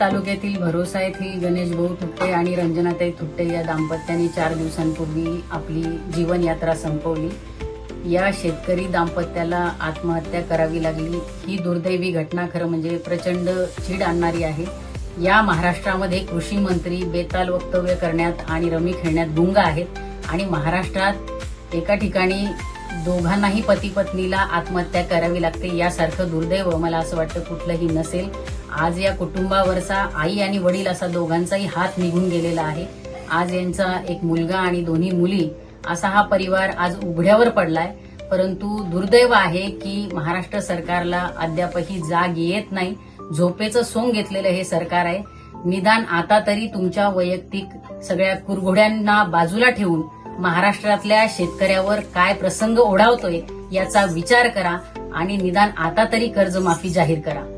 तालुक्यातील भरोसा येथील गणेश भाऊ थुट्टे आणि रंजनाताई थुट्टे या दाम्पत्याने चार दिवसांपूर्वी आपली जीवनयात्रा संपवली. या शेतकरी दाम्पत्याला आत्महत्या करावी लागली. ही दुर्दैवी घटना खरं म्हणजे प्रचंड चीड आणणारी आहे. या महाराष्ट्रामध्ये कृषी मंत्री बेताल वक्तव्य करण्यात आणि रमी खेळण्यात गुंग आहेत आणि महाराष्ट्रात एका ठिकाणी दोघांनाही पती पत्नीला आत्महत्या करावी लागते यासारखं दुर्दैव मला असं वाटतं कुठलंही नसेल. आज या कुटुंबावरचा आई आणि वडील असा दोघांचाही हात निघून गेलेला आहे. आज यांचा एक मुलगा आणि दोन्ही मुली असा हा परिवार आज उघड्यावर पडलाय. परंतु दुर्दैव आहे की महाराष्ट्र सरकारला अद्यापही जाग येत नाही. झोपेचं सोंग घेतलेलं हे सरकार आहे. निदान आता तरी तुमच्या वैयक्तिक सगळ्या कुरघोड्यांना बाजूला ठेवून महाराष्ट्रातल्या शेतकऱ्यावर काय प्रसंग ओढावतोय याचा विचार करा आणि निदान आता तरी कर्जमाफी जाहीर करा.